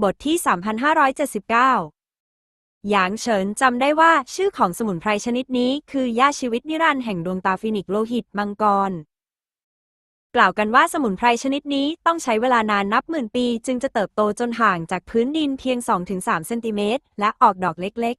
บทที่ 3579 หยางเฉินจำได้ว่าชื่อของสมุนไพรชนิดนี้คือยาชีวิตนิรันดร์แห่งดวงตาฟินิกโลหิตมังกร กล่าวกันว่าสมุนไพรชนิดนี้ต้องใช้เวลานานนับหมื่นปี จึงจะเติบโตจนห่างจากพื้นดินเพียง 2-3 เซนติเมตร และออกดอกเล็ก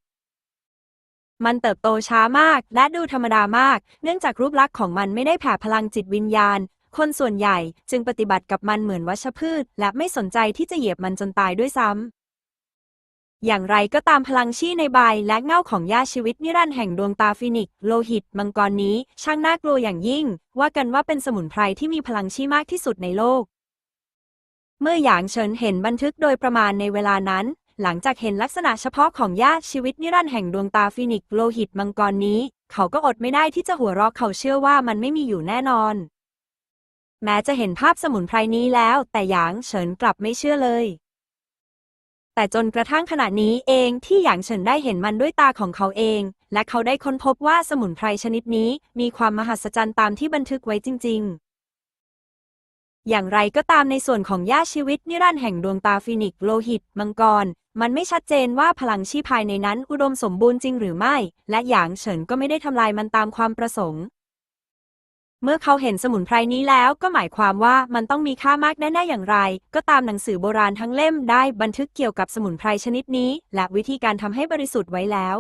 ๆ มันเติบโตช้ามากและดูธรรมดามาก เนื่องจากรูปลักษณ์ของมันไม่ได้แผ่พลังจิตวิญญาณ คนส่วนใหญ่จึงปฏิบัติกับมันเหมือนวัชพืช และไม่สนใจที่จะเหยียบมันจนตายด้วยซ้ำ อย่างไรก็ตามพลังชี่ในใบและเง่าของยาชีวิตนิรันดร์แห่งดวงตาฟินิก โลหิต มังกรนี้ ช่างน่ากลัวอย่างยิ่ง ว่ากันว่าเป็นสมุนไพรที่มีพลังชี่มากที่สุดในโลก เมื่อหยางเฉินเห็นบันทึกโดยประมาณในเวลานั้นหลังจากเห็นลักษณะเฉพาะของยาชีวิตนิรันดร์แห่งดวงตาฟินิกโลหิตมังกรนี้ เขาก็อดไม่ได้ที่จะหัวเราะเขาเชื่อว่ามันไม่มีอยู่แน่นอน แม้จะเห็นภาพสมุนไพรนี้แล้ว แต่หยางเฉินกลับไม่เชื่อเลย แต่จนกระทั่งขณะนี้เองที่หยางเฉินได้เห็นมันด้วยตาของเขาเอง และเขาได้ค้นพบว่าสมุนไพรชนิดนี้มีความมหัศจรรย์ตามที่บันทึกไว้จริง ๆอย่างไรก็ตามในส่วนของย่าชีวิตนิรันดร์แห่งดวงตาฟินิกโลหิต มังกร มันไม่ชัดเจนว่าพลังชีพภายในนั้นอุดมสมบูรณ์จริงหรือไม่ และหยางเฉินก็ไม่ได้ทำลายมันตามความประสงค์ เมื่อเขาเห็นสมุนไพรนี้แล้วก็หมายความว่ามันต้องมีค่ามากแน่ๆอย่างไร ก็ตามหนังสือโบราณทั้งเล่มได้บันทึกเกี่ยวกับสมุนไพรชนิดนี้ และวิธีการทำให้บริสุทธิ์ไว้แล้ว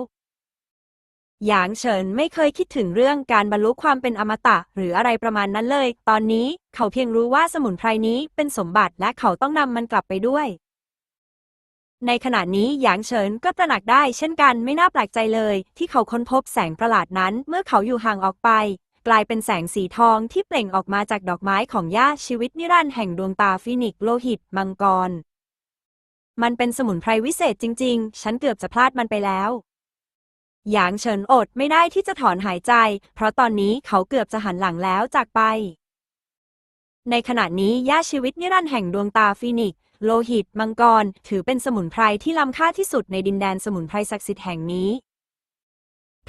หยางเฉินไม่เคยคิดถึงเรื่องการบรรลุความเป็นอมตะ หรืออะไรประมาณนั้นเลย ตอนนี้เขาเพียงรู้ว่าสมุนไพรนี้เป็นสมบัติและเขาต้องนำมันกลับไปด้วย ในขณะนี้หยางเฉินก็ตระหนักได้เช่นกันไม่น่าแปลกใจเลย ที่เขาค้นพบแสงประหลาดนั้น เมื่อเขาอยู่ห่างออกไป กลายเป็นแสงสีทองที่เปล่งออกมาจากดอกไม้ของย่าชีวิตนิรันดร์แห่งดวงตาฟินิกโลหิต มังกร มันเป็นสมุนไพรวิเศษจริง ๆ ฉันเกือบจะพลาดมันไปแล้วหยางเฉินอดไม่ได้ที่จะถอนหายใจ เพราะตอนนี้เขาเกือบจะหันหลังแล้วจากไป ในขณะนี้ย่าชีวิตนิรันดร์แห่งดวงตาฟินิก โลหิต มังกร ถือเป็นสมุนไพรที่ล้ำค่าที่สุดในดินแดนสมุนไพรศักดิ์สิทธิ์แห่งนี้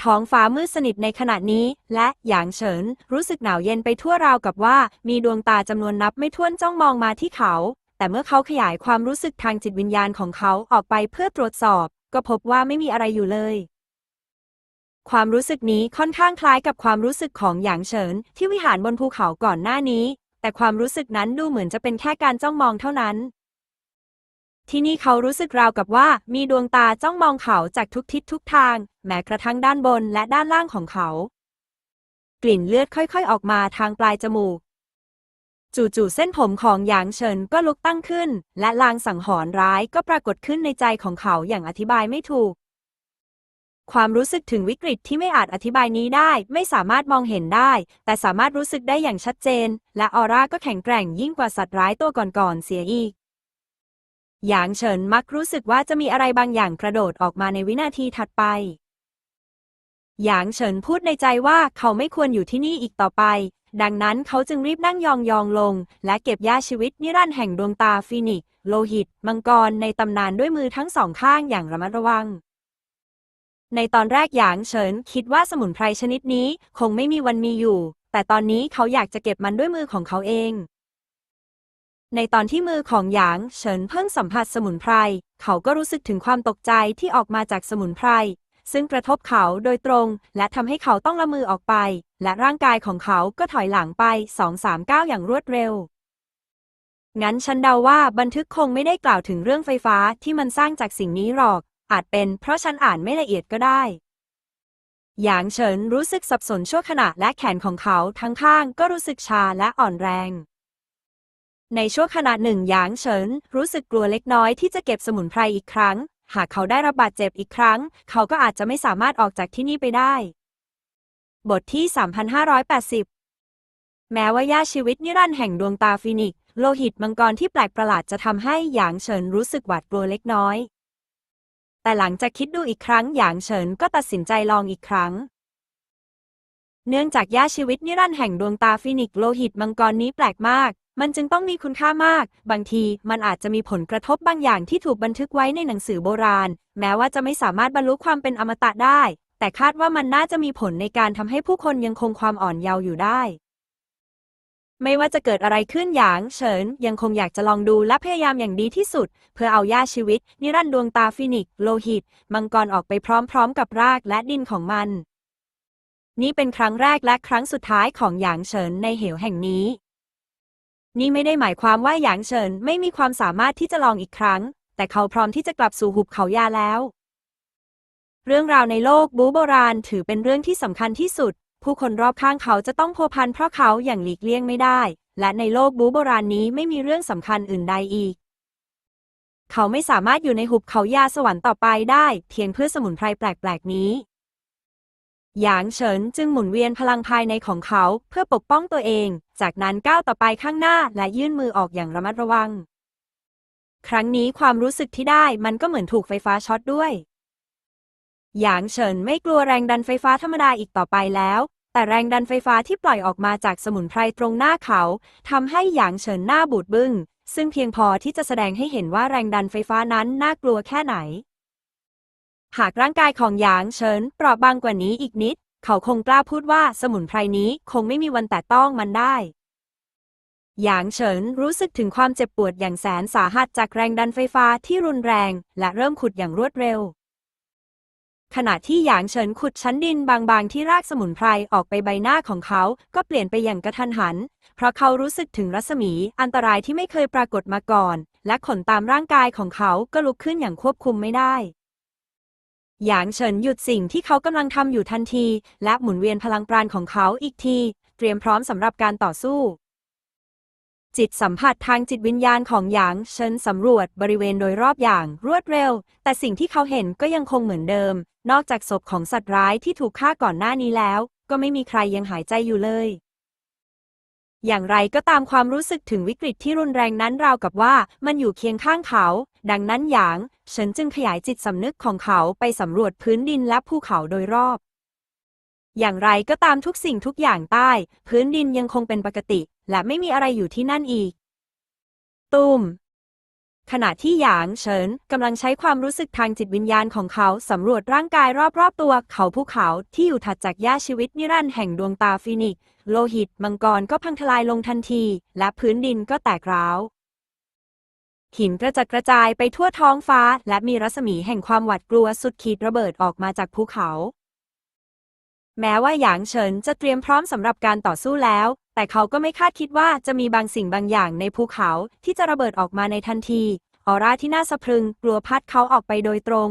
ท้องฟ้ามืดสนิทในขณะนี้ และหยางเฉิน รู้สึกหนาวเย็นไปทั่วราวกับว่า มีดวงตาจำนวนนับไม่ถ้วนจ้องมองมาที่เขา แต่เมื่อเขาขยายความรู้สึกทางจิตวิญญาณของเขาออกไปเพื่อตรวจสอบ ก็พบว่าไม่มีอะไรอยู่เลย ความรู้สึกนี้ค่อนข้างคล้ายกับความรู้สึกของหยางเฉิน ที่วิหารบนภูเขาก่อนหน้านี้ แต่ความรู้สึกนั้นดูเหมือนจะเป็นแค่การจ้องมองเท่านั้น ที่นี่เขารู้สึกราวกับว่ามีดวงตาจ้องมองเขาจากทุกทิศทุกทาง แม้กระทั่งด้านบนและด้านล่างของเขา กลิ่นเลือดค่อยๆ ออกมาทางปลายจมูก จู่ๆเส้นผมของหยางเฉินก็ลุกตั้งขึ้น และลางสังหรณ์ร้ายก็ปรากฏขึ้นในใจของเขาอย่างอธิบายไม่ถูก ความรู้สึกถึงวิกฤตที่ไม่อาจอธิบายนี้ได้ ไม่สามารถมองเห็นได้ แต่สามารถรู้สึกได้อย่างชัดเจน และออร่าก็แข็งแกร่งยิ่งกว่าสัตว์ร้ายตัวก่อนๆเสียอีก หยางเฉินมักรู้สึกว่าจะมีอะไรบางอย่างกระโดดออกมาในวินาทีถัดไป หยางเฉินพูดในใจว่าเขาไม่ควรอยู่ที่นี่อีกต่อไป ดังนั้นเขาจึงรีบนั่งยองๆลง และเก็บยาชีวิตนิรันดร์แห่งดวงตาฟินิกซ์โลหิต มังกรในตำนานด้วยมือทั้งสองข้างอย่างระมัดระวัง ในตอนแรกหยางเฉินคิดว่าสมุนไพรชนิดนี้คงไม่มีวันมีอยู่ แต่ตอนนี้เขาอยากจะเก็บมันด้วยมือของเขาเอง ในตอนที่มือของหยางเฉินเพิ่งสัมผัสสมุนไพร เขาก็รู้สึกถึงความตกใจที่ออกมาจากสมุนไพร ซึ่งกระทบเขาโดยตรง และทำให้เขาต้องละมือออกไป และร่างกายของเขาก็ถอยหลังไปสองสามก้าวอย่างรวดเร็ว งั้นฉันเดาว่าบันทึกคงไม่ได้กล่าวถึงเรื่องไฟฟ้าที่มันสร้างจากสิ่งนี้หรอก อาจเป็นเพราะฉันอ่านไม่ละเอียดก็ได้หยางเฉินรู้สึกสับสนชั่วขณะและแขนของเขาทั้งข้างก็รู้สึกชาและอ่อนแรง ในช่วงขณะหนึ่งหยางเฉิน รู้สึกกลัวเล็กน้อยที่จะเก็บสมุนไพรอีกครั้ง หากเขาได้รับบาดเจ็บอีกครั้ง เขาก็อาจจะไม่สามารถออกจากที่นี่ไปได้ บทที่ 3580 แม้ว่าย่าชีวิตนิรันดร์แห่งดวงตาฟินิก โลหิตมังกรที่แปลกประหลาดจะทำให้หยางเฉินรู้สึกหวาดกลัวเล็กน้อย แต่หลังจากคิดดูอีกครั้งหยางเฉินก็ตัดสินใจลองอีกครั้ง เนื่องจากย่าชีวิตนิรันดร์แห่งดวงตาฟินิกโลหิตมังกรนี้แปลกมาก มันจึงต้องมีคุณค่ามาก บางทีมันอาจจะมีผลกระทบบางอย่างที่ถูกบันทึกไว้ในหนังสือโบราณ แม้ว่าจะไม่สามารถบรรลุความเป็นอมตะได้ แต่คาดว่ามันน่าจะมีผลในการทำให้ผู้คนยังคงความอ่อนเยาว์อยู่ได้ ไม่ว่าจะเกิดอะไรขึ้นหยางเฉินยังคงอยากจะลองดูและพยายามอย่างดีที่สุด เพื่อเอาย่าชีวิต นิรันดร์ดวงตาฟินิกโลหิต มังกรออกไปพร้อมๆ กับรากและดินของมัน นี่เป็นครั้งแรกและครั้งสุดท้ายของหยางเฉินในเหวแห่งนี้ นี่ไม่ได้หมายความว่าหยางเฉินไม่มีความสามารถที่จะลองอีกครั้ง แต่เขาพร้อมที่จะกลับสู่หุบเขายาแล้ว เรื่องราวในโลกบูโบราณถือเป็นเรื่องที่สำคัญที่สุด ผู้คนรอบข้างเขาจะต้องพัวพันเพราะเขาอย่างหลีกเลี่ยงไม่ได้ และในโลกบูโบราณนี้ไม่มีเรื่องสำคัญอื่นใดอีกเขาไม่สามารถอยู่ในหุบเขายาสวรรค์ต่อไปได้ เพียงเพื่อสมุนไพรแปลก ๆ นี้ หยางเฉินจึงหมุนเวียนพลังภายในของเขาเพื่อปกป้องตัวเอง จากนั้นก้าวต่อไปข้างหน้าและยื่นมือออกอย่างระมัดระวัง ครั้งนี้ความรู้สึกที่ได้มันก็เหมือนถูกไฟฟ้าช็อตด้วย หยางเฉินไม่กลัวแรงดันไฟฟ้าธรรมดาอีกต่อไปแล้ว แต่แรงดันไฟฟ้าที่ปล่อยออกมาจากสมุนไพรตรงหน้าเขาทำให้หยางเฉินหน้าบูดบึง้งซึ่งเพียงพอที่จะแสดงให้เห็นว่าแรงดันไฟฟ้านั้นน่ากลัวแค่ไหน หากร่างกายของหยางเฉินเปราะบางกว่านี้อีกนิด เขาคงกล้าพูดว่าสมุนไพรนี้คงไม่มีวันแตะต้องมันได้ หยางเฉินรู้สึกถึงความเจ็บปวดอย่างแสนสาหัสจากแรงดันไฟฟ้าที่รุนแรง และเริ่มขุดอย่างรวดเร็ว ขณะที่หยางเฉินขุดชั้นดินบางๆ ที่รากสมุนไพรออกไปใบหน้าของเขาก็เปลี่ยนไปอย่างกระทันหัน เพราะเขารู้สึกถึงรัศมีอันตรายที่ไม่เคยปรากฏมาก่อน และขนตามร่างกายของเขาก็ลุกขึ้นอย่างควบคุมไม่ได้ หยางเฉินหยุดสิ่งที่เขากำลังทำอยู่ทันที และหมุนเวียนพลังปราณของเขาอีกที เตรียมพร้อมสำหรับการต่อสู้ จิตสัมผัสทางจิตวิญญาณของหยางเฉินสำรวจบริเวณโดยรอบอย่างรวดเร็ว แต่สิ่งที่เขาเห็นก็ยังคงเหมือนเดิม นอกจากศพของสัตว์ร้ายที่ถูกฆ่าก่อนหน้านี้แล้ว ก็ไม่มีใครยังหายใจอยู่เลย อย่างไรก็ตามความรู้สึกถึงวิกฤตที่รุนแรงนั้นราวกับว่ามันอยู่เคียงข้างเขา ดังนั้นหยาง ฉินจึงขยายจิตสำนึกของเขาไปสำรวจพื้นดินและภูเขาโดยรอบ อย่างไรก็ตามทุกสิ่งทุกอย่างใต้ พื้นดินยังคงเป็นปกติ และไม่มีอะไรอยู่ที่นั่นอีกตูมขณะที่หยางเฉินกำลังใช้ความรู้สึกทางจิตวิญญาณของเขาสำรวจร่างกายรอบๆตัว เขาภูเขาที่อยู่ถัดจากหญ้าชีวิตนิรันดร์แห่งดวงตาฟินิก โลหิต มังกรก็พังทลายลงทันที และพื้นดินก็แตกร้าว หินกระจัดกระจายไปทั่วท้องฟ้า และมีรัศมีแห่งความหวาดกลัวสุดขีดระเบิดออกมาจากภูเขา แม้ว่าหยางเฉินจะเตรียมพร้อมสำหรับการต่อสู้แล้ว แต่เขาก็ไม่คาดคิดว่าจะมีบางสิ่งบางอย่างในภูเขาที่จะระเบิดออกมาในทันทีออร่าที่น่าสะพรึงกลัวพัดเขาออกไปโดยตรง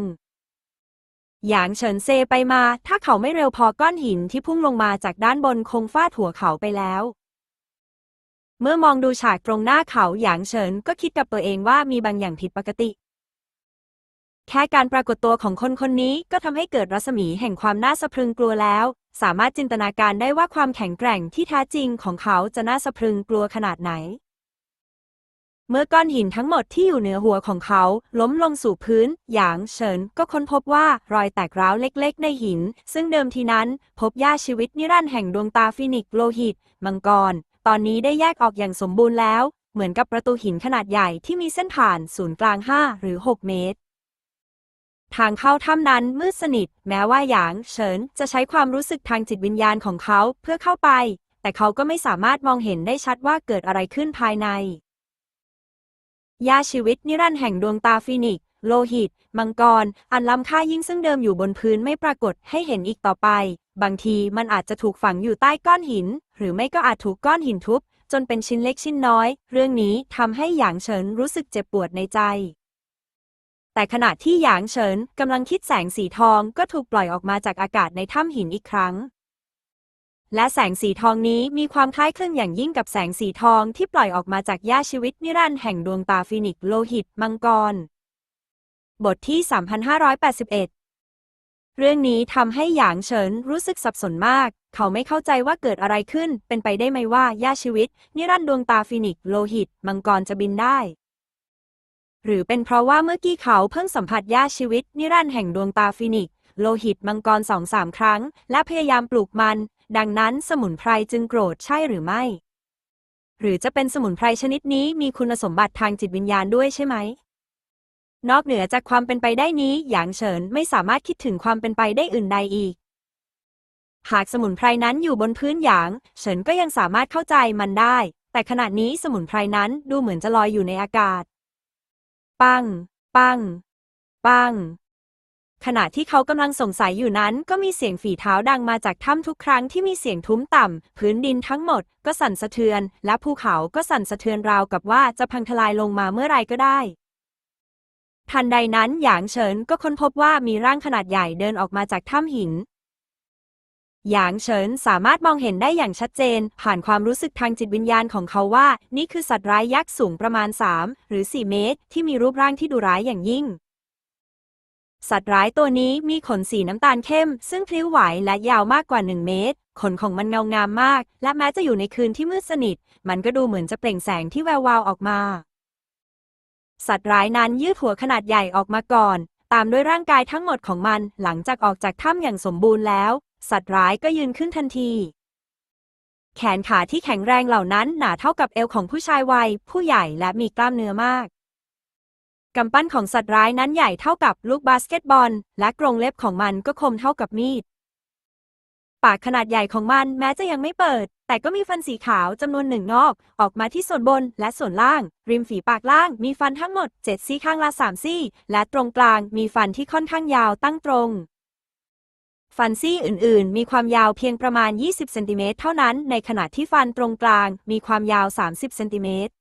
หยางเฉินเซไปมา ถ้าเขาไม่เร็วพอก้อนหินที่พุ่งลงมาจากด้านบนคงฟาดหัวเขาไปแล้ว เมื่อมองดูฉากตรงหน้าเขาหยางเฉินก็คิดกับตัวเองว่ามีบางอย่างผิดปกติ แค่การปรากฏตัวของคนคนนี้ก็ทำให้เกิดรัศมีแห่งความน่าสะพรึงกลัวแล้ว สามารถจินตนาการได้ว่าความแข็งแกร่งที่แท้จริงของเขาจะน่าสะพรึงกลัวขนาดไหน เมื่อก้อนหินทั้งหมดที่อยู่เหนือหัวของเขา ล้มลงสู่พื้น หยางเฉินก็ค้นพบว่ารอยแตกร้าวเล็กๆ ในหิน ซึ่งเดิมทีนั้น พบหญ้าชีวิตนิรันดร์แห่งดวงตาฟินิกโลหิต มังกร ตอนนี้ได้แยกออกอย่างสมบูรณ์แล้ว เหมือนกับประตูหินขนาดใหญ่ที่มีเส้นผ่านศูนย์กลาง 5 หรือ 6 เมตร ทางเข้าถ้ำนั้นมืดสนิท แม้ว่าหยาง เฉินจะใช้ความรู้สึกทางจิตวิญญาณของเขาเพื่อเข้าไป แต่เขาก็ไม่สามารถมองเห็นได้ชัดว่าเกิดอะไรขึ้นภายในยาชีวิตนิรันดร์แห่งดวงตาฟินิกซ์ โลหิต มังกร อันล้ำค่ายิ่งซึ่งเดิมอยู่บนพื้นไม่ปรากฏให้เห็นอีกต่อไป บางทีมันอาจจะถูกฝังอยู่ใต้ก้อนหิน หรือไม่ก็อาจถูกก้อนหินทุบ จนเป็นชิ้นเล็กชิ้นน้อย เรื่องนี้ทำให้หยางเฉินรู้สึกเจ็บปวดในใจ แต่ขณะที่หยางเฉินกำลังคิดแสงสีทองก็ถูกปล่อยออกมาจากอากาศในถ้ำหินอีกครั้งและแสงสีทองนี้มีความคล้ายคลึงอย่างยิ่งกับแสงสีทองที่ปล่อยออกมาจากหญ้าชีวิตนิรันดร์แห่งดวงตาฟินิกโลหิต มังกร บทที่ 3581 เรื่องนี้ทำให้หยางเฉินรู้สึกสับสนมาก เขาไม่เข้าใจว่าเกิดอะไรขึ้น เป็นไปได้ไหมว่าหญ้าชีวิต นิรันด์ดวงตาฟินิกโลหิต มังกรจะบินได้ หรือเป็นเพราะว่าเมื่อกี้เขาเพิ่งสัมผัสหญ้าชีวิต นิรันด์แห่งดวงตาฟินิกโลหิตมังกรสองสามครั้ง และพยายามปลูกมัน ดังนั้นสมุนไพรจึงโกรธใช่หรือไม่ หรือจะเป็นสมุนไพรชนิดนี้มีคุณสมบัติทางจิตวิญญาณด้วยใช่ไหม นอกเหนือจากความเป็นไปได้นี้หยางเฉินไม่สามารถคิดถึงความเป็นไปได้อื่นใดอีก หากสมุนไพรนั้นอยู่บนพื้นหยาง เฉินก็ยังสามารถเข้าใจมันได้ แต่ขณะนี้สมุนไพรนั้นดูเหมือนจะลอยอยู่ในอากาศ ปัง ปัง ปัง ขณะที่เขากำลังสงสัยอยู่นั้นก็มีเสียงฝีเท้าดังมาจากถ้ำทุกครั้งที่มีเสียงทุ้มต่ำพื้นดินทั้งหมดก็สั่นสะเทือน และภูเขาก็สั่นสะเทือนราวกับว่าจะพังทลายลงมาเมื่อไรก็ได้ ทันใดนั้นหยางเฉินก็ค้นพบว่ามีร่างขนาดใหญ่เดินออกมาจากถ้ำหิน หยางเฉินสามารถมองเห็นได้อย่างชัดเจน ผ่านความรู้สึกทางจิตวิญญาณของเขาว่า นี่คือสัตว์ร้ายยักษ์สูงประมาณ 3 หรือ 4 เมตร ที่มีรูปร่างที่ดุร้ายอย่างยิ่ง สัตว์ร้ายตัวนี้มีขนสีน้ำตาลเข้ม ซึ่งพลิ้วไหวและยาวมากกว่า 1 เมตร ขนของมันเงางามมาก และแม้จะอยู่ในคืนที่มืดสนิท มันก็ดูเหมือนจะเปล่งแสงที่แวววาวออกมา สัตว์ร้ายนั้นยืดหัวขนาดใหญ่ออกมาก่อน ตามด้วยร่างกายทั้งหมดของมัน หลังจากออกจากถ้ำอย่างสมบูรณ์แล้ว สัตว์ร้ายก็ยืนขึ้นทันที แขนขาที่แข็งแรงเหล่านั้นหนาเท่ากับเอวของผู้ชายวัย ผู้ใหญ่และมีกล้ามเนื้อมากกำปั้นของสัตว์ร้ายนั้นใหญ่เท่ากับลูกบาสเกตบอล และกรงเล็บของมันก็คมเท่ากับมีด ปากขนาดใหญ่ของมันแม้จะยังไม่เปิด แต่ก็มีฟันสีขาวจำนวนหนึ่งงอก ออกมาที่ส่วนบนและส่วนล่าง ริมฝีปากล่างมีฟันทั้งหมด 7 ซี่ข้างละ 3 ซี่ และตรงกลางมีฟันที่ค่อนข้างยาวตั้งตรง ฟันซี่อื่น ๆ มีความยาวเพียงประมาณ 20 เซนติเมตรเท่านั้น ในขณะที่ฟันตรงกลางมีความยาว 30 เซนติเมตร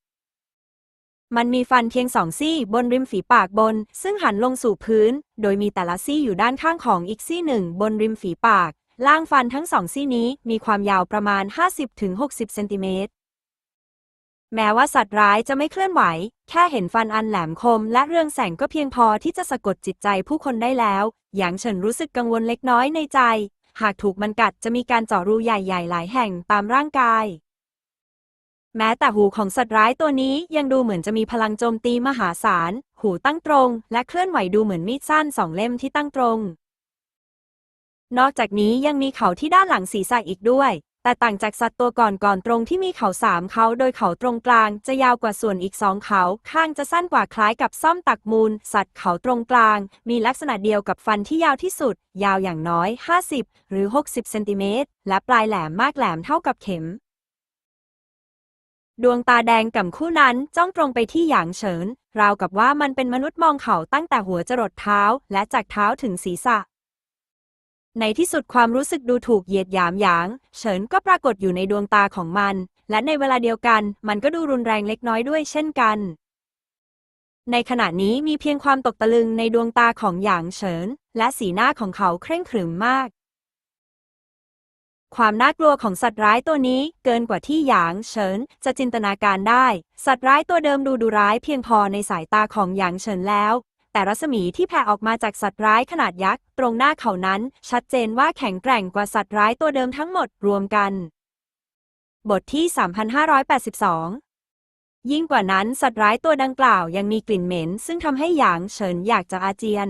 มันมีฟันเพียงสองซี่บนริมฝีปากบน ซึ่งหันลงสู่พื้น โดยมีแต่ละซี่อยู่ด้านข้างของอีกซี่หนึ่งบนริมฝีปาก ล่างฟันทั้งสองซี่นี้มีความยาวประมาณ 50-60 เซนติเมตร แม้ว่าสัตว์ร้ายจะไม่เคลื่อนไหว แค่เห็นฟันอันแหลมคม และเรืองแสงก็เพียงพอที่จะสะกดจิตใจผู้คนได้แล้วอย่างเฉินรู้สึกกังวลเล็กน้อยในใจ หากถูกมันกัดจะมีการเจาะรูใหญ่ๆ หลายแห่งตามร่างกาย แม้แต่หูของสัตว์ร้ายตัวนี้ยังดูเหมือนจะมีพลังโจมตีมหาศาล หูตั้งตรง และเคลื่อนไหวดูเหมือนมีดสั้นสองเล่มที่ตั้งตรง นอกจากนี้ยังมีเขาที่ด้านหลังศีรษะอีกด้วย แต่ต่างจากสัตว์ตัวก่อนก่อนตรงที่มีเขาสามเขาโดยเขาตรงกลาง จะยาวกว่าส่วนอีกสองเขา ข้างจะสั้นกว่าคล้ายกับซ่อมตักมูล สัตว์เขาตรงกลาง มีลักษณะเดียวกับฟันที่ยาวที่สุด ยาวอย่างน้อย 50 หรือ 60 เซนติเมตร และปลายแหลมมากแหลมเท่ากับเข็มดวงตาแดงก่ำคู่นั้นจ้องตรงไปที่หยางเฉิน ราวกับว่ามันเป็นมนุษย์มองเขาตั้งแต่หัวจรดเท้า และจากเท้าถึงศีรษะ ในที่สุดความรู้สึกดูถูกเหยียดหยามหยาง เฉินก็ปรากฏอยู่ในดวงตาของมัน และในเวลาเดียวกัน มันก็ดูรุนแรงเล็กน้อยด้วยเช่นกัน ในขณะนี้มีเพียงความตกตะลึงในดวงตาของหยางเฉิน และสีหน้าของเขาเคร่งขรึมมาก ความน่ากลัวของสัตว์ร้ายตัวนี้เกินกว่าที่หยางเฉินจะจินตนาการได้ สัตว์ร้ายตัวเดิมดูดุร้ายเพียงพอในสายตาของหยางเฉินแล้ว แต่รัศมีที่แผ่ออกมาจากสัตว์ร้ายขนาดยักษ์ ตรงหน้าเขานั้น ชัดเจนว่าแข็งแกร่งกว่าสัตว์ร้ายตัวเดิมทั้งหมดรวมกัน บทที่ 3582ยิ่งกว่านั้นสัตว์ร้ายตัวดังกล่าวยังมีกลิ่นเหม็น ซึ่งทำให้หยางเฉินอยากจะอาเจียน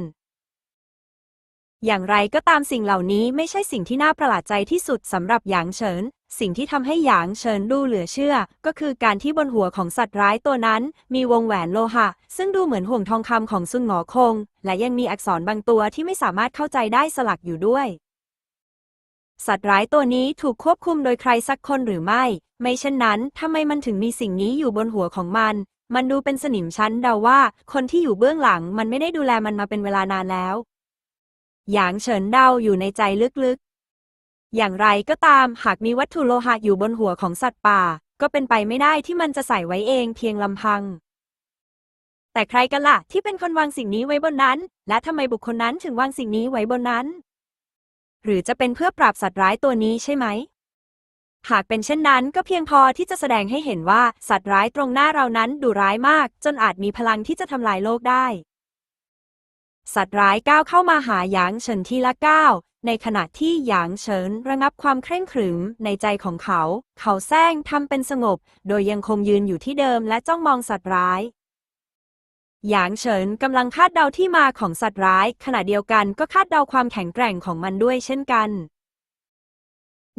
อย่างไรก็ตามสิ่งเหล่านี้ไม่ใช่สิ่งที่น่าประหลาดใจที่สุดสำหรับหยางเฉิน สิ่งที่ทำให้หยางเฉินดูเหลือเชื่อ ก็คือการที่บนหัวของสัตว์ร้ายตัวนั้น มีวงแหวนโลหะ ซึ่งดูเหมือนห่วงทองคำของซุนหงอคง และยังมีอักษรบางตัวที่ไม่สามารถเข้าใจได้สลักอยู่ด้วย สัตว์ร้ายตัวนี้ถูกควบคุมโดยใครสักคนหรือไม่ ไม่เช่นนั้นทำไมมันถึงมีสิ่งนี้อยู่บนหัวของมัน มันดูเป็นสนิมชั้นเดาว่า คนที่อยู่เบื้องหลังมันไม่ได้ดูแลมันมาเป็นเวลานานแล้วหยางเฉินเดาอยู่ในใจลึกๆ อย่างไรก็ตามหากมีวัตถุโลหะอยู่บนหัวของสัตว์ป่า ก็เป็นไปไม่ได้ที่มันจะใส่ไว้เองเพียงลำพัง แต่ใครกันล่ะที่เป็นคนวางสิ่งนี้ไว้บนนั้น และทำไมบุคคลนั้นถึงวางสิ่งนี้ไว้บนนั้น หรือจะเป็นเพื่อปราบสัตว์ร้ายตัวนี้ใช่ไหม หากเป็นเช่นนั้นก็เพียงพอที่จะแสดงให้เห็นว่าสัตว์ร้ายตรงหน้าเรานั้นดุร้ายมาก จนอาจมีพลังที่จะทำลายโลกได้สัตว์ร้ายก้าวเข้ามาหาหยางเฉินทีละก้าว ในขณะที่หยางเฉินระงับความเคร่งขรึมในใจของเขา เขาแซงทำเป็นสงบ โดยยังคงยืนอยู่ที่เดิมและจ้องมองสัตว์ร้าย หยางเฉินกำลังคาดเดาที่มาของสัตว์ร้าย ขณะเดียวกันก็คาดเดาความแข็งแกร่งของมันด้วยเช่นกัน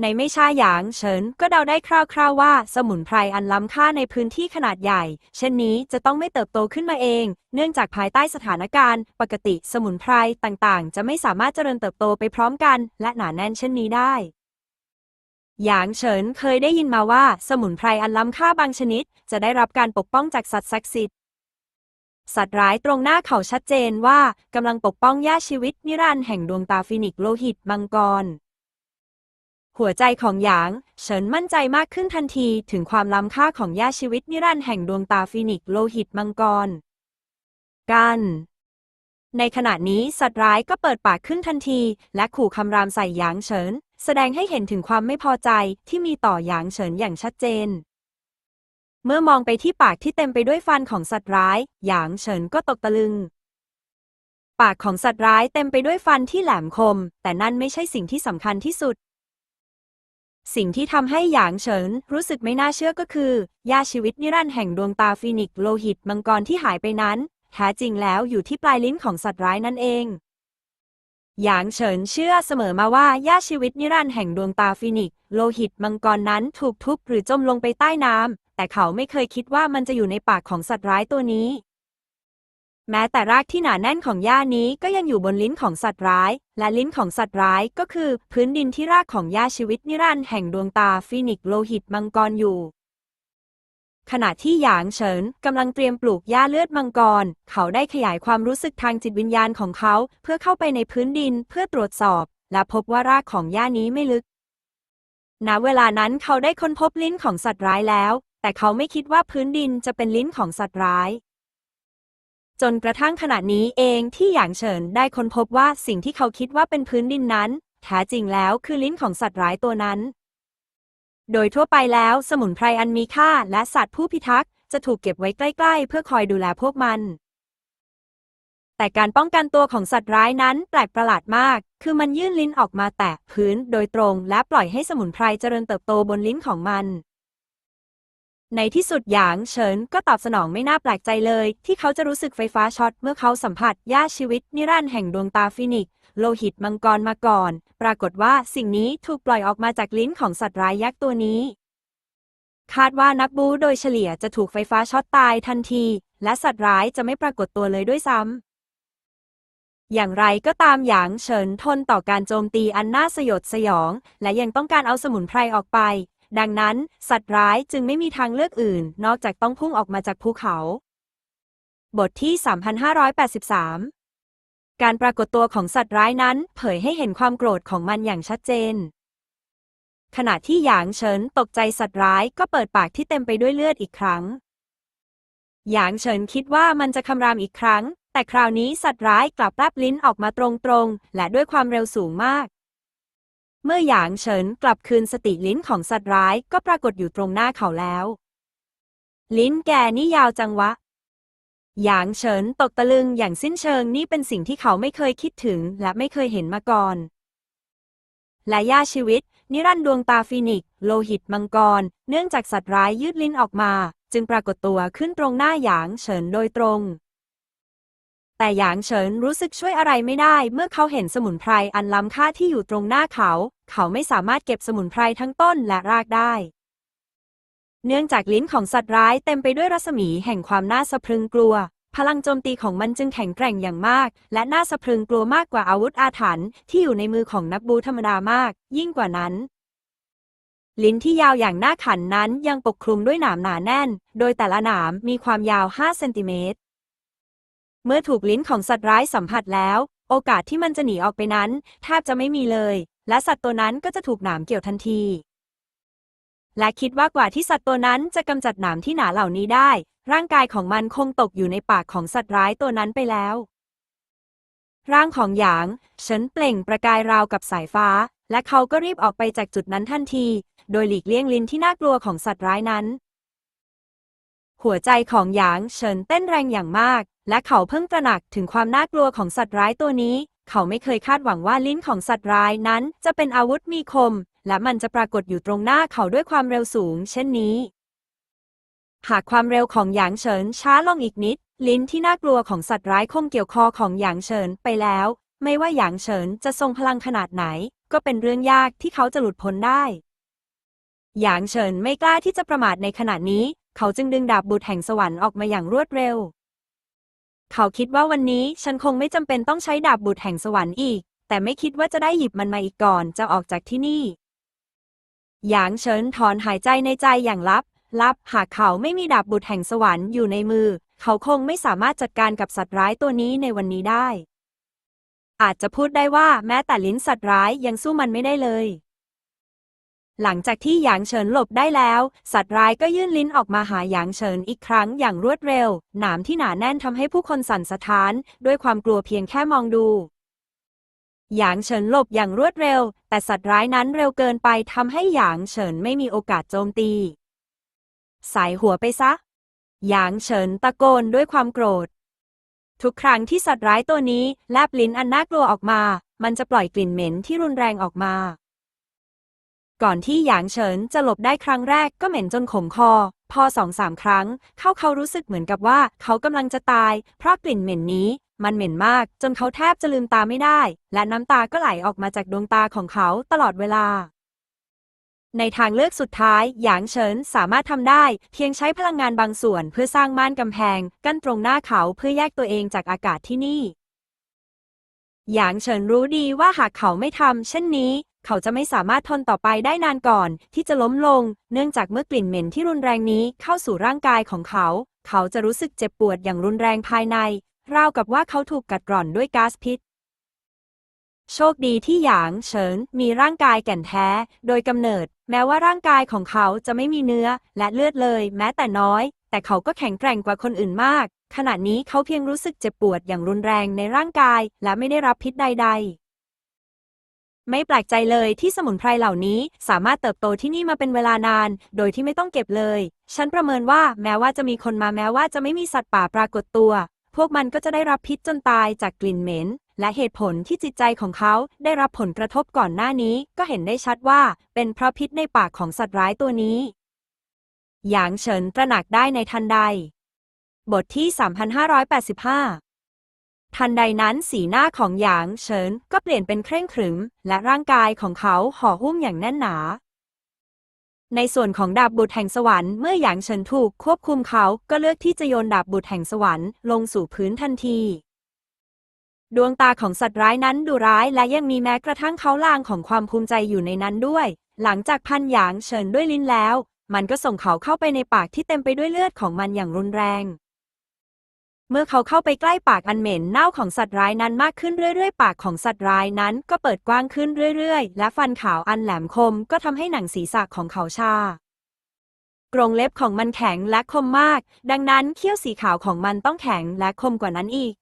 ในไม่ช้าหยางเฉินก็เดาได้คร่าวๆว่าสมุนไพรอันล้ำค่าในพื้นที่ขนาดใหญ่ เช่นนี้จะต้องไม่เติบโตขึ้นมาเอง เนื่องจากภายใต้สถานการณ์ ปกติสมุนไพรต่างๆ จะไม่สามารถเจริญเติบโตไปพร้อมกัน และหนาแน่นเช่นนี้ได้หยางเฉินเคยได้ยินมาว่าสมุนไพรอันล้ำค่าบางชนิด จะได้รับการปกป้องจากสัตว์ศักดิ์สิทธิ์สัตว์ร้ายตรงหน้าเขาชัดเจนว่ากำลังปกป้องย่าชีวิตนิรันดร์แห่งดวงตาฟินิกโลหิตมังกร หัวใจของหยาง เฉินมั่นใจมากขึ้นทันทีถึงความล้ำค่าของย่าชีวิตนิรันดร์แห่งดวงตาฟินิกโลหิตมังกร กัน ในขณะนี้สัตว์ร้ายก็เปิดปากขึ้นทันที และขู่คำรามใส่หยางเฉิน แสดงให้เห็นถึงความไม่พอใจที่มีต่อหยางเฉินอย่างชัดเจน เมื่อมองไปที่ปากที่เต็มไปด้วยฟันของสัตว์ร้าย หยางเฉินก็ตกตะลึงปากของสัตว์ร้ายเต็มไปด้วยฟันที่แหลมคม แต่นั่นไม่ใช่สิ่งที่สำคัญที่สุด สิ่งที่ทำให้หยางเฉินรู้สึกไม่น่าเชื่อก็คือยาชีวิตนิรันดร์แห่งดวงตาฟินิกซ์โลหิตมังกรที่หายไปนั้นแท้จริงแล้วอยู่ที่ปลายลิ้นของสัตว์ร้ายนั่นเอง หยางเฉินเชื่อเสมอมาว่าย่าชีวิตนิรันดร์แห่งดวงตาฟินิกซ์โลหิตมังกรนั้นถูกทุบหรือจมลงไปใต้น้ำแต่เขาไม่เคยคิดว่ามันจะอยู่ในปากของสัตว์ร้ายตัวนี้ แม้แต่รากที่หนาแน่นของหญ้านี้ก็ยังอยู่บนลิ้นของสัตว์ร้าย และลิ้นของสัตว์ร้ายก็คือ พื้นดินที่รากของหญ้าชีวิตนิรันดร์แห่งดวงตาฟินิกซ์โลหิตมังกรอยู่ ขณะที่หยางเฉินกำลังเตรียมปลูกหญ้าเลือดมังกร เขาได้ขยายความรู้สึกทางจิตวิญญาณของเขา เพื่อเข้าไปในพื้นดินเพื่อตรวจสอบ และพบว่ารากของหญ้านี้ไม่ลึกณเวลานั้นเขาได้ค้นพบลิ้นของสัตว์ร้ายแล้ว แต่เขาไม่คิดว่าพื้นดินจะเป็นลิ้นของสัตว์ร้าย จนกระทั่งขณะนี้เองที่หยางเฉินได้ค้นพบว่าสิ่งที่เขาคิดว่าเป็นพื้นดินนั้นแท้จริงแล้วคือลิ้นของสัตว์ร้ายตัวนั้น โดยทั่วไปแล้วสมุนไพรอันมีค่าและสัตว์ผู้พิทักษ์จะถูกเก็บไว้ใกล้ๆ เพื่อคอยดูแลพวกมัน แต่การป้องกันตัวของสัตว์ร้ายนั้นแปลกประหลาดมาก คือมันยื่นลิ้นออกมาแตะพื้นโดยตรงและปล่อยให้สมุนไพรเจริญเติบโตบนลิ้นของมัน ในที่สุดหยางเฉินก็ตอบสนองไม่น่าแปลกใจเลย ที่เขาจะรู้สึกไฟฟ้าช็อตเมื่อเขาสัมผัสย่าชีวิตนิรันดร์แห่งดวงตาฟินิก โลหิตมังกรมาก่อน ปรากฏว่าสิ่งนี้ถูกปล่อยออกมาจากลิ้นของสัตว์ร้ายยักษ์ตัวนี้ คาดว่านักบูโดยเฉลี่ยจะถูกไฟฟ้าช็อตตายทันที และสัตว์ร้ายจะไม่ปรากฏตัวเลยด้วยซ้ำอย่างไรก็ตามหยางเฉินทนต่อการโจมตีอันน่าสยดสยอง และยังต้องการเอาสมุนไพรออกไป ดังนั้น สัตว์ร้ายจึงไม่มีทางเลือกอื่น นอกจากต้องพุ่งออกมาจากภูเขา บทที่ 3583 การปรากฏตัวของสัตว์ร้ายนั้น เผยให้เห็นความโกรธของมันอย่างชัดเจน ขณะที่หยางเฉินตกใจสัตว์ร้ายก็เปิดปากที่เต็มไปด้วยเลือดอีกครั้ง หยางเฉินคิดว่ามันจะคำรามอีกครั้ง แต่คราวนี้สัตว์ร้ายกลับแลบลิ้นออกมาตรงๆ และด้วยความเร็วสูงมาก เมื่อหยางเฉินกลับคืนสติลิ้นของสัตว์ร้ายก็ปรากฏอยู่ตรงหน้าเขาแล้ว ลิ้นแกนี่ยาวจังวะ หยางเฉินตกตะลึงอย่างสิ้นเชิงนี่เป็นสิ่งที่เขาไม่เคยคิดถึงและไม่เคยเห็นมาก่อน และย่าชีวิต นิรันด์ดวงตาฟินิกซ์โลหิตมังกร เนื่องจากสัตว์ร้ายยืดลิ้นออกมา จึงปรากฏตัวขึ้นตรงหน้าหยางเฉินโดยตรง แต่หยางเฉินรู้สึกช่วยอะไรไม่ได้ เมื่อเขาเห็นสมุนไพรอันล้ำค่าที่อยู่ตรงหน้าเขา เขาไม่สามารถเก็บสมุนไพรทั้งต้นและรากได้ เนื่องจากลิ้นของสัตว์ร้ายเต็มไปด้วยรัศมีแห่งความน่าสะพรึงกลัว พลังโจมตีของมันจึงแข็งแกร่งอย่างมาก และน่าสะพรึงกลัวมากกว่าอาวุธอาถรรพ์ที่อยู่ในมือของนักบูธรรมดามาก ยิ่งกว่านั้นลิ้นที่ยาวอย่างน่าขันนั้นยังปกคลุมด้วยหนามหนาแน่น โดยแต่ละหนามมีความยาว 5 เซนติเมตร เมื่อถูกลิ้นของสัตว์ร้ายสัมผัสแล้ว โอกาสที่มันจะหนีออกไปนั้นแทบจะไม่มีเลย และสัตว์ตัวนั้นก็จะถูกหนามเกี่ยวทันที และคิดว่ากว่าที่สัตว์ตัวนั้นจะกำจัดหนามที่หนาเหล่านี้ได้ ร่างกายของมันคงตกอยู่ในปากของสัตว์ร้ายตัวนั้นไปแล้ว ร่างของหยางเฉินเปล่งประกายราวกับสายฟ้า และเขาก็รีบออกไปจากจุดนั้นทันที โดยหลีกเลี่ยงลิ้นที่น่ากลัวของสัตว์ร้ายนั้นหัวใจของหยางเฉินเต้นแรงอย่างมาก และเขาเพิ่งตระหนักถึงความน่ากลัวของสัตว์ร้ายตัวนี้ เขาไม่เคยคาดหวังว่าลิ้นของสัตว์ร้ายนั้น จะเป็นอาวุธมีคม และมันจะปรากฏอยู่ตรงหน้าเขาด้วยความเร็วสูง เช่นนี้ หากความเร็วของหยางเฉินช้าลงอีกนิด ลิ้นที่น่ากลัวของสัตว์ร้ายคงเกี่ยวคอของหยางเฉินไปแล้ว ไม่ว่าหยางเฉินจะทรงพลังขนาดไหน ก็เป็นเรื่องยากที่เขาจะหลุดพ้นได้หยางเฉินไม่กล้าที่จะประมาทในขณะนี้ เขาจึงดึงดาบบุตรแห่งสวรรค์ออกมาอย่างรวดเร็ว เขาคิดว่าวันนี้ฉันคงไม่จำเป็นต้องใช้ดาบบุตรแห่งสวรรค์อีก แต่ไม่คิดว่าจะได้หยิบมันมาอีกก่อนจะออกจากที่นี่หยางเฉินถอนหายใจในใจอย่างลับ ลับ หากเขาไม่มีดาบบุตรแห่งสวรรค์อยู่ในมือ เขาคงไม่สามารถจัดการกับสัตว์ร้ายตัวนี้ในวันนี้ได้ อาจจะพูดได้ว่าแม้แต่ลิ้นสัตว์ร้ายยังสู้มันไม่ได้เลย หลังจากที่หยางเฉินหลบได้แล้ว สัตว์ร้ายก็ยื่นลิ้นออกมาหาหยางเฉินอีกครั้งอย่างรวดเร็ว หนามที่หนาแน่นทำให้ผู้คนสั่นสะท้าน ด้วยความกลัวเพียงแค่มองดูหยางเฉินหลบอย่างรวดเร็ว แต่สัตว์ร้ายนั้นเร็วเกินไปทำให้หยางเฉินไม่มีโอกาสโจมตี สายหัวไปซะ หยางเฉินตะโกนด้วยความโกรธ ทุกครั้งที่สัตว์ร้ายตัวนี้แลบลิ้นอันน่ากลัวออกมา มันจะปล่อยกลิ่นเหม็นที่รุนแรงออกมา ก่อนที่หยางเฉินจะหลบได้ครั้งแรกก็เหม็นจนขมคอ พอสองสามครั้ง เขาเขารู้สึกเหมือนกับว่าเขากำลังจะตาย เพราะกลิ่นเหม็นนี้ มันเหม็นมาก จนเขาแทบจะลืมตาไม่ได้ และน้ำตาก็ไหลออกมาจากดวงตาของเขาตลอดเวลา ในทางเลือกสุดท้าย หยางเฉินสามารถทำได้ เพียงใช้พลังงานบางส่วนเพื่อสร้างม่านกำแพง กั้นตรงหน้าเขาเพื่อแยกตัวเองจากอากาศที่นี่หยางเฉินรู้ดีว่าหากเขาไม่ทำเช่นนี้ เขาจะไม่สามารถทนต่อไปได้นานก่อน ที่จะล้มลง เนื่องจากเมื่อกลิ่นเหม็นที่รุนแรงนี้เข้าสู่ร่างกายของเขา เขาจะรู้สึกเจ็บปวดอย่างรุนแรงภายใน ราวกับว่าเขาถูกกัดกร่อนด้วยก๊าซพิษ โชคดีที่หยางเฉินมีร่างกายแก่นแท้ โดยกำเนิด แม้ว่าร่างกายของเขาจะไม่มีเนื้อและเลือดเลย แม้แต่น้อย แต่เขาก็แข็งแกร่งกว่าคนอื่นมาก ขณะนี้เขาเพียงรู้สึกเจ็บปวดอย่างรุนแรงในร่างกาย และไม่ได้รับพิษใด ๆ ไม่แปลกใจเลยที่สมุนไพรเหล่านี้สามารถเติบโตที่นี่มาเป็นเวลานาน โดยที่ไม่ต้องเก็บเลย ฉันประเมินว่าแม้ว่าจะมีคนมาแม้ว่าจะไม่มีสัตว์ป่าปรากฏตัว พวกมันก็จะได้รับพิษจนตายจากกลิ่นเหม็น และเหตุผลที่จิตใจของเขาได้รับผลกระทบก่อนหน้านี้ก็เห็นได้ชัดว่า เป็นเพราะพิษในปากของสัตว์ร้ายตัวนี้ หยางเฉินตระหนักได้ในทันใด บทที่ 3585 ทันใดนั้นสีหน้าของหยางเฉินก็เปลี่ยนเป็นเคร่งขรึม และร่างกายของเขาห่อหุ้มอย่างแน่นหนา ในส่วนของดาบบุตรแห่งสวรรค์เมื่อหยางเฉินถูกควบคุมเขาก็เลือกที่จะโยนดาบบุตรแห่งสวรรค์ลงสู่พื้นทันทีดวงตาของสัตว์ร้ายนั้นดูร้ายและยังมีแม้กระทั่งเขาลางของความภูมิใจอยู่ในนั้นด้วย หลังจากพันหยางเฉินด้วยลิ้นแล้ว มันก็ส่งเขาเข้าไปในปากที่เต็มไปด้วยเลือดของมันอย่างรุนแรง เมื่อเขาเข้าไปใกล้ปากอันเหม็นเน่าของสัตว์ร้ายนั้นมากขึ้นเรื่อยๆ ปากของสัตว์ร้ายนั้นก็เปิดกว้างขึ้นเรื่อยๆ และฟันขาวอันแหลมคมก็ทำให้หนังศีรษะของเขาชากรงเล็บของมันแข็งและคมมาก ดังนั้นเขี้ยวสีขาวของมันต้องแข็งและคมกว่านั้นอีก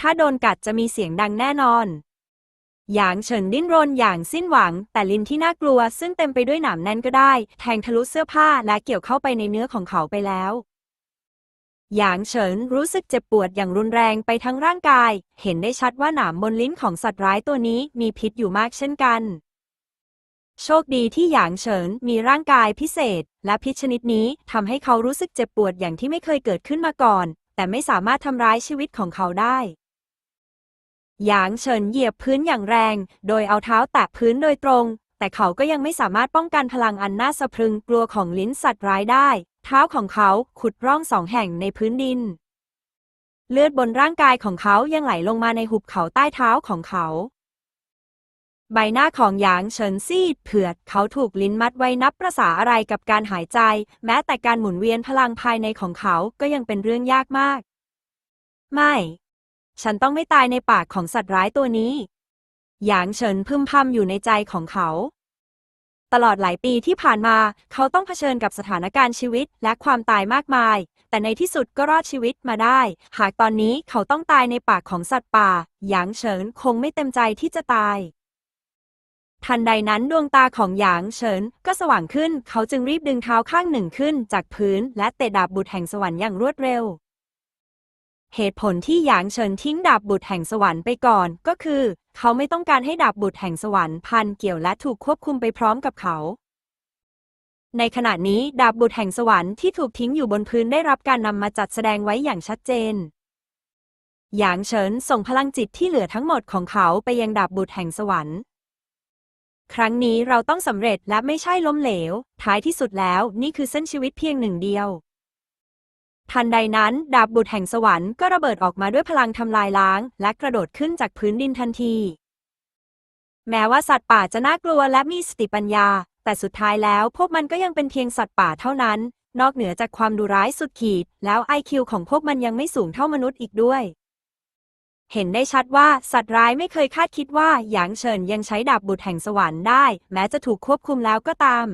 ถ้าโดนกัดจะมีเสียงดังแน่นอน หยางเฉินดิ้นรนอย่างสิ้นหวัง แต่ลิ้นที่น่ากลัวซึ่งเต็มไปด้วยหนามแน่นก็ได้ แทงทะลุเสื้อผ้าและเกี่ยวเข้าไปในเนื้อของเขาไปแล้ว หยางเฉินรู้สึกเจ็บปวดอย่างรุนแรงไปทั้งร่างกาย เห็นได้ชัดว่าหนามบนลิ้นของสัตว์ร้ายตัวนี้มีพิษอยู่มากเช่นกัน โชคดีที่หยางเฉินมีร่างกายพิเศษ และพิษชนิดนี้ทำให้เขารู้สึกเจ็บปวดอย่างที่ไม่เคยเกิดขึ้นมาก่อน แต่ไม่สามารถทำร้ายชีวิตของเขาได้หยางเฉินเหยียบพื้นอย่างแรง โดยเอาเท้าแตะพื้นโดยตรง แต่เขาก็ยังไม่สามารถป้องกันพลังอันน่าสะพรึงกลัวของลิ้นสัตว์ร้ายได้ เท้าของเขาขุดร่องสองแห่งในพื้นดิน เลือดบนร่างกายของเขายังไหลลงมาในหุบเขาใต้เท้าของเขา ใบหน้าของหยางเฉินซีดเผือดเขาถูกลิ้นมัดไว้นับประษาอะไรกับการหายใจ แม้แต่การหมุนเวียนพลังภายในของเขาก็ยังเป็นเรื่องยากมาก ไม่ ฉันต้องไม่ตายในปากของสัตว์ร้ายตัวนี้หยางเฉินพึมพำอยู่ในใจของเขา ตลอดหลายปีที่ผ่านมา เขาต้องเผชิญกับสถานการณ์ชีวิตและความตายมากมาย แต่ในที่สุดก็รอดชีวิตมาได้ หากตอนนี้เขาต้องตายในปากของสัตว์ป่า หยางเฉินคงไม่เต็มใจที่จะตาย ทันใดนั้นดวงตาของหยางเฉินก็สว่างขึ้น เขาจึงรีบดึงเท้าข้างหนึ่งขึ้น จากพื้น และเตะดาบบุตรแห่งสวรรค์อย่างรวดเร็วเหตุผลที่หยางเฉินทิ้งดาบบุตรแห่งสวรรค์ไปก่อนก็คือ เขาไม่ต้องการให้ดาบบุตรแห่งสวรรค์พันเกี่ยวและถูกควบคุมไปพร้อมกับเขา ในขณะนี้ดาบบุตรแห่งสวรรค์ที่ถูกทิ้งอยู่บนพื้นได้รับการนำมาจัดแสดงไว้อย่างชัดเจน หยางเฉินส่งพลังจิตที่เหลือทั้งหมดของเขาไปยังดาบบุตรแห่งสวรรค์ครั้งนี้เราต้องสำเร็จและไม่ใช่ล้มเหลว ท้ายที่สุดแล้วนี่คือเส้นชีวิตเพียงหนึ่งเดียว ทันใดนั้น ดาบบุตรแห่งสวรรค์ก็ระเบิดออกมาด้วยพลังทำลายล้าง และกระโดดขึ้นจากพื้นดินทันที แม้ว่าสัตว์ป่าจะน่ากลัวและมีสติปัญญา แต่สุดท้ายแล้วพวกมันก็ยังเป็นเพียงสัตว์ป่าเท่านั้น นอกเหนือจากความดุร้ายสุดขีด แล้วไอคิวของพวกมันยังไม่สูงเท่ามนุษย์อีกด้วย เห็นได้ชัดว่าสัตว์ร้ายไม่เคยคาดคิดว่าหยางเฉินยังใช้ดาบบุตรแห่งสวรรค์ได้ แม้จะถูกควบคุมแล้วก็ตาม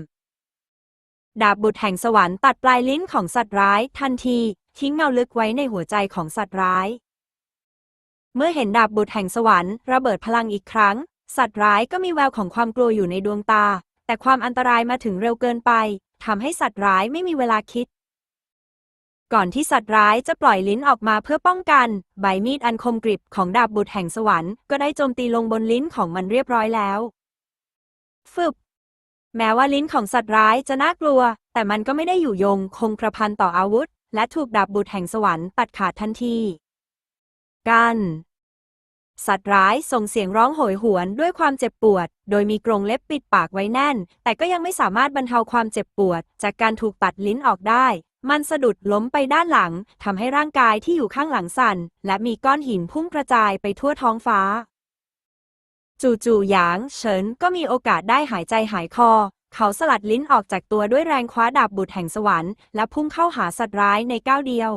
ดาบบุตรแห่งสวรรค์ตัดปลายลิ้นของสัตว์ร้าย ทันที ทิ้งเงาลึกไว้ในหัวใจของสัตว์ร้าย เมื่อเห็นดาบบุตรแห่งสวรรค์ระเบิดพลังอีกครั้ง สัตว์ร้ายก็มีแววของความกลัวอยู่ในดวงตา แต่ความอันตรายมาถึงเร็วเกินไปทำให้สัตว์ร้ายไม่มีเวลาคิด ก่อนที่สัตว์ร้ายจะปล่อยลิ้นออกมาเพื่อป้องกัน ใบมีดอันคมกริบของดาบบุตรแห่งสวรรค์ก็ได้โจมตีลงบนลิ้นของมันเรียบร้อยแล้วฟึบ แม้ว่าลิ้นของสัตว์ร้ายจะน่ากลัว แต่มันก็ไม่ได้อยู่ยง คงกระพันต่ออาวุธ และถูกดาบบุตรแห่งสวรรค์ตัดขาดทันทีกันสัตว์ร้ายส่งเสียงร้องโหยหวนด้วยความเจ็บปวด โดยมีกรงเล็บปิดปากไว้แน่น แต่ก็ยังไม่สามารถบรรเทาความเจ็บปวด จากการถูกตัดลิ้นออกได้ มันสะดุดล้มไปด้านหลังทำให้ร่างกายที่อยู่ข้างหลังสั่น และมีก้อนหินพุ่งกระจายไปทั่วท้องฟ้า จู่ๆหยางเฉินก็มีโอกาสได้หายใจหายคอ เขาสลัดลิ้นออกจากตัวด้วยแรงคว้าดาบบุตรแห่งสวรรค์และพุ่งเข้าหาสัตว์ร้ายในก้าวเดียว